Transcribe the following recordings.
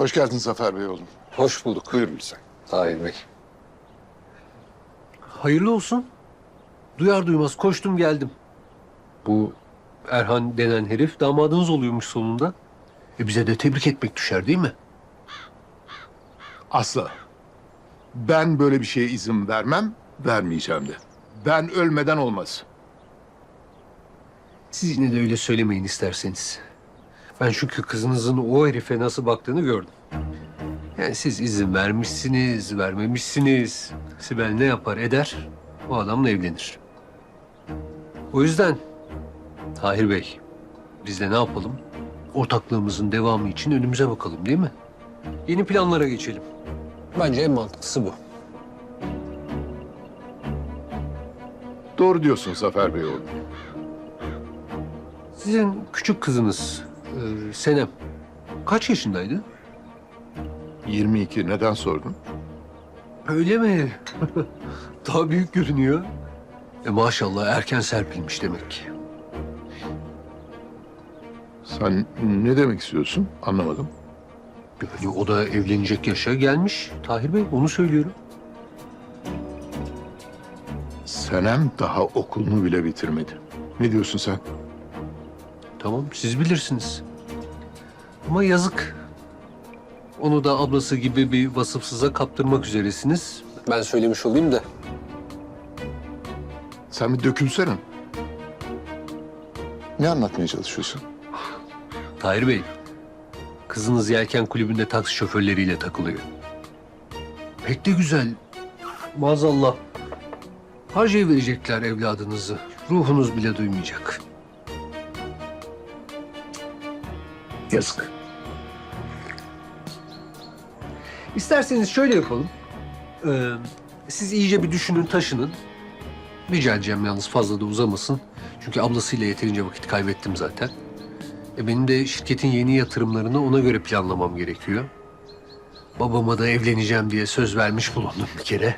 Hoş geldin Zafer Bey oğlum. Hoş bulduk. Buyurun lütfen. Tahir Bey. Hayırlı olsun. Duyar duymaz koştum geldim. Bu Erhan denen herif damadınız oluyormuş sonunda. E bize de tebrik etmek düşer değil mi? Asla. Ben böyle bir şeye izin vermem, vermeyeceğim de. Ben ölmeden olmaz. Siz yine de öyle söylemeyin isterseniz. Ben çünkü kızınızın o herife nasıl baktığını gördüm. Yani siz izin vermişsiniz, vermemişsiniz. Sibel ne yapar eder, o adamla evlenir. O yüzden Tahir Bey, biz de ne yapalım? Ortaklığımızın devamı için önümüze bakalım değil mi? Yeni planlara geçelim. Bence en mantıklısı bu. Doğru diyorsun Zafer Bey oğlum. Sizin küçük kızınız e, Senem kaç yaşındaydı? 22 neden sordun? Öyle mi? Daha büyük görünüyor. E maşallah erken serpilmiş demek ki. Sen ne demek istiyorsun? Anlamadım. Yani o da evlenecek yaşa gelmiş Tahir Bey onu söylüyorum. Senem daha okulunu bile bitirmedi. Ne diyorsun sen? Tamam siz bilirsiniz. Ama yazık. Onu da ablası gibi bir vasıfsıza kaptırmak üzeresiniz. Ben söylemiş olayım da. Sen bir dökülsene. Ne anlatmaya çalışıyorsun? Tahir Bey, kızınız yelken kulübünde taksi şoförleriyle takılıyor. Pek de güzel. Maazallah. Harcayı verecekler evladınızı. Ruhunuz bile duymayacak. Yazık. İsterseniz şöyle yapalım. Ee, siz iyice bir düşünün, taşının. Rica edeceğim yalnız fazla da uzamasın. Çünkü ablasıyla yeterince vakit kaybettim zaten. E benim de şirketin yeni yatırımlarını ona göre planlamam gerekiyor. Babama da evleneceğim diye söz vermiş bulundum bir kere.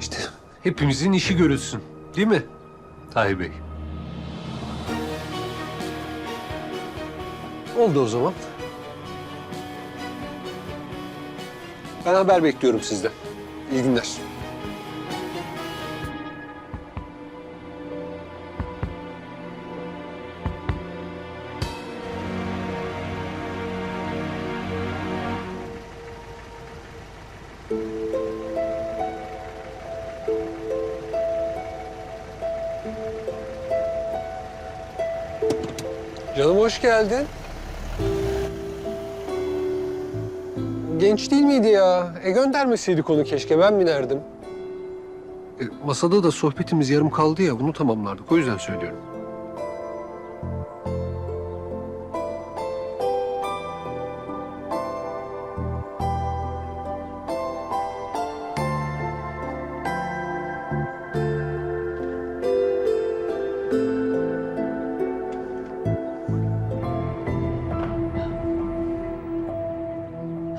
İşte hepimizin işi görülsün. Değil mi Tahir Bey? Oldu o zaman. Ben haber bekliyorum sizden. İyi günler. Canım hoş geldin. Genç değil miydi ya? E göndermeseydik onu keşke. Ben binerdim. E, masada da sohbetimiz yarım kaldı ya bunu tamamlardık. O yüzden söylüyorum.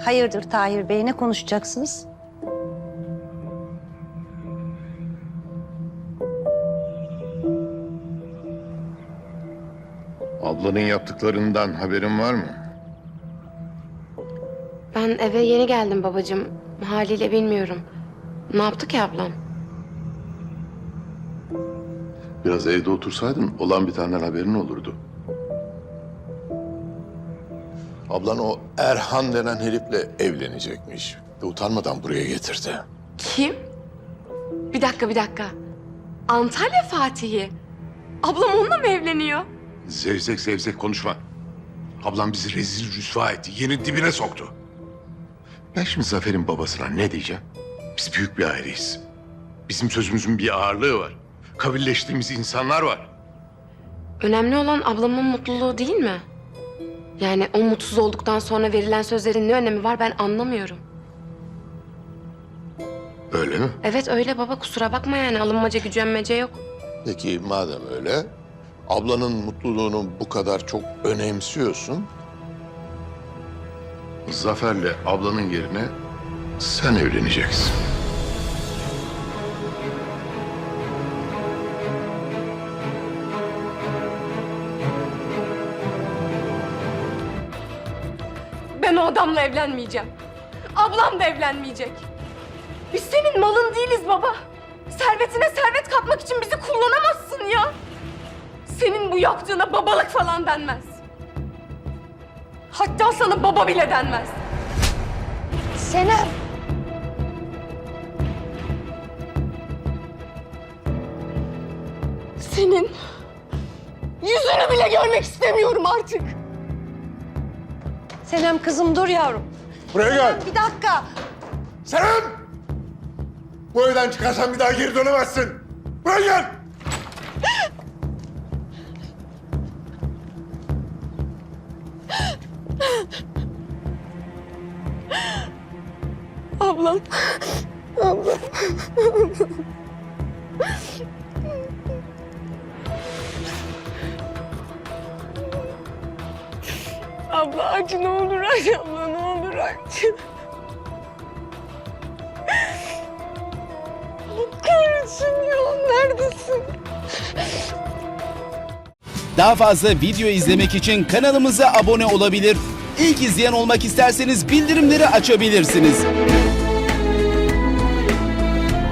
Hayırdır Tahir Bey, ne konuşacaksınız? Ablanın yaptıklarından haberin var mı? Ben eve yeni geldim babacığım. Haliyle bilmiyorum. Ne yaptı ki ablam? Biraz evde otursaydın olan bitenden haberin olurdu. Ablan o Erhan denen herifle evlenecekmiş. Ve utanmadan buraya getirdi. Kim? Bir dakika bir dakika. Antalya Fatih'i. Ablam onunla mı evleniyor? Zevzek zevzek konuşma. Ablam bizi rezil rüsva etti. Yerin dibine soktu. Ben şimdi Zafer'in babasına ne diyeceğim? Biz büyük bir aileyiz. Bizim sözümüzün bir ağırlığı var. Kabilleştiğimiz insanlar var. Önemli olan ablamın mutluluğu değil mi? Yani o mutsuz olduktan sonra verilen sözlerin ne önemi var ben anlamıyorum. Öyle mi? Evet öyle baba kusura bakma yani alınmaca gücenmece yok. Peki madem öyle, ablanın mutluluğunu bu kadar çok önemsiyorsun... Zafer'le ablanın yerine sen evleneceksin. Ben o adamla evlenmeyeceğim. Ablam da evlenmeyecek. Biz senin malın değiliz baba. Servetine servet katmak için bizi kullanamazsın ya. Senin bu yaptığına babalık falan denmez. Hatta sana baba bile denmez. Senem. Senin yüzünü bile görmek istemiyorum artık. Senem kızım dur yavrum. Buraya gel. Bir dakika. Senem! Bu evden çıkarsan bir daha geri dönemezsin. Buraya gel. Ablam. Ablam. Abla aç ne olur aç abla ne olur aç. Kahretsin ya neredesin? Daha fazla video izlemek için kanalımıza abone olabilir. İlk izleyen olmak isterseniz bildirimleri açabilirsiniz.